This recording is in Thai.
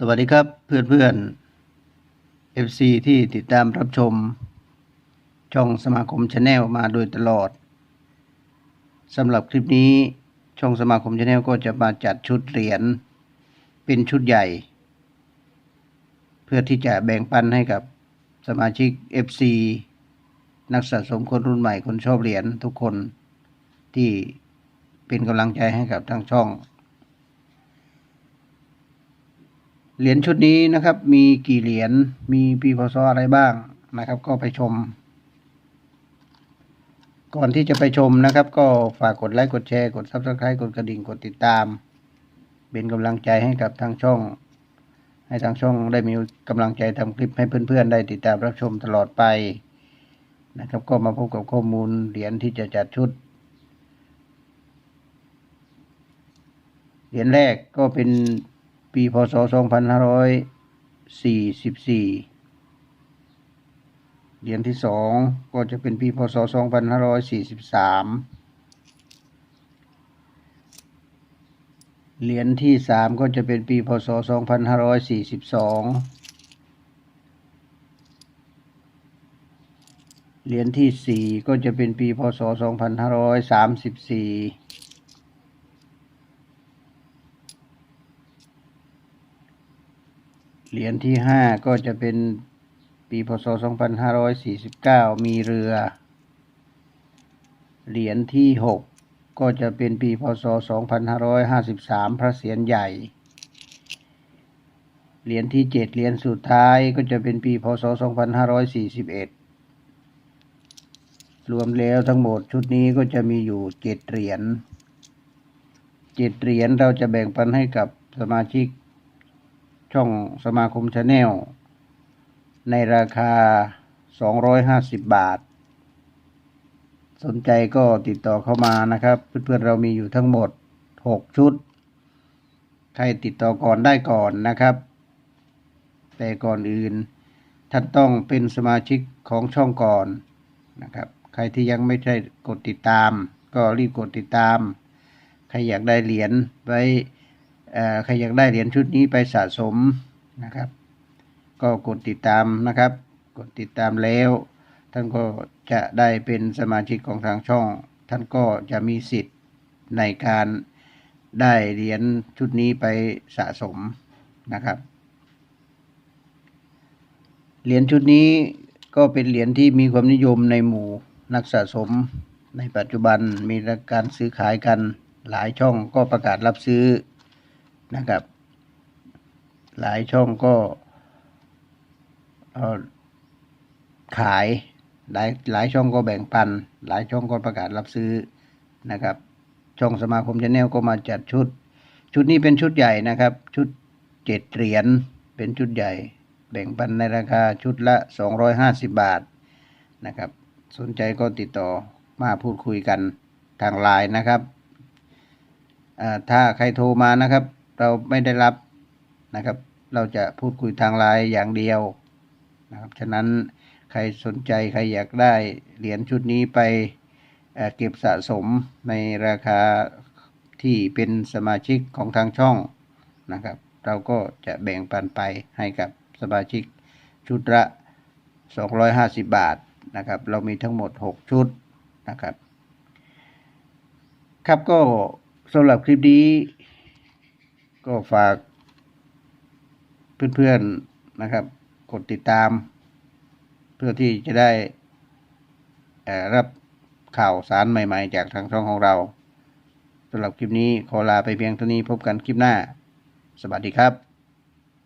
สวัสดีครับเพื่อนเพื่อนๆ FC ที่ติดตามรับชม ช่องสมาคมชาแนลมาโดยตลอดสำหรับคลิปนี้ช่องสมาคมชาแนลก็จะมาจัดชุดเหรียญเป็นชุดใหญ่ เพื่อที่จะแบ่งปันให้กับสมาชิก FC นักสะสมคนรุ่นใหม่คนชอบเหรียญทุกคนที่เป็นกำลังใจให้กับทางช่อง เหรียญชุดนี้นะครับ มีกี่เหรียญ มีปีพศอะไรบ้างนะครับ ก็ไปชม ก่อนที่จะไปชมนะครับ ก็ฝากกดไลค์กดแชร์กด subscribe กดกระดิ่งกดติดตาม เป็นกำลังใจให้กับทางช่อง ให้ทางช่องได้มีกำลังใจทำคลิปให้เพื่อนๆ ได้ติดตามรับชมตลอดไปนะครับ ก็มาพบกับข้อมูลเหรียญที่จะจัดชุดเหรียญแรกก็เป็น ปีพศ 2544 เหรียญที่สองก็จะเป็นปีพศ 2543 เหรียญที่สามก็จะเป็นปีพศ 2542เหรียญที่สี่ก็จะเป็นปี พศ 2534 เหรียญที่ห้าก็จะเป็นปีพศ 2549 มีเรือ เหรียญที่หกก็จะเป็นปีพศ 2553 พระเศียรใหญ่ เหรียญที่เจ็ดเหรียญสุดท้ายก็จะเป็นปีพศ 2541 รวมแล้วทั้งหมดชุดนี้ก็จะมีอยู่เจ็ดเหรียญเจ็ดเหรียญเราจะแบ่งปันให้กับสมาชิก ช่องสมาคมชาแนลในราคา 250 บาท สนใจก็ติดต่อเข้ามานะครับ เพื่อนๆเรามีอยู่ทั้งหมด 6 ชุด ใครติดต่อก่อนได้ก่อนนะครับ แต่ก่อนอื่น ท่านต้องเป็นสมาชิกของช่องก่อนนะครับ ใครที่ยังไม่ได้กดติดตาม ก็รีบกดติดตาม ใครอยากได้เหรียญไว้ ใครอยากได้เหรียญชุดนี้ไปสะสมนะครับ ก็กดติดตามนะครับ กดติดตามแล้ว ท่านก็จะได้เป็นสมาชิกของทางช่อง ท่านก็จะมีสิทธิ์ในการได้เหรียญชุดนี้ไปสะสมนะครับเหรียญชุดนี้ก็เป็นเหรียญที่มีความนิยมในหมู่นักสะสม ในปัจจุบันมีการซื้อขายกันหลายช่องก็ประกาศรับซื้อ นะครับ หลายช่องก็ขายหลายหลายช่องก็แบ่งปัน หลายช่องก็ประกาศรับซื้อนะครับ ช่องสมาคมชาแนลก็มาจัดชุด ชุดนี้เป็นชุดใหญ่นะครับ ชุดเจ็ดเหรียญเป็นชุดใหญ่ แบ่งปันในราคาชุดละสองร้อยห้าสิบบาทนะครับ สนใจก็ติดต่อมาพูดคุยกันทางไลน์นะครับถ้าใครโทรมานะครับ เราไม่ได้รับนะครับ เราจะพูดคุยทางไลน์อย่างเดียวนะครับ ฉะนั้นใครสนใจใครอยากได้เหรียญชุดนี้ไปเเก็บสะสมในราคาที่เป็นสมาชิกของทางช่องนะครับ เราก็จะแบ่งปันไปให้กับสมาชิกชุดละ 250 บาทนะครับ เรามีทั้งหมด 6 ชุดนะครับ ครับก็สำหรับคลิปนี้ ก็ฝาก เพื่อนๆนะครับ กดติดตาม เพื่อที่จะได้รับข่าวสารใหม่ๆ จากทางช่องของเราสำหรับคลิปนี้ขอลาไปเพียงเท่านี้พบกันคลิปหน้า สวัสดีครับ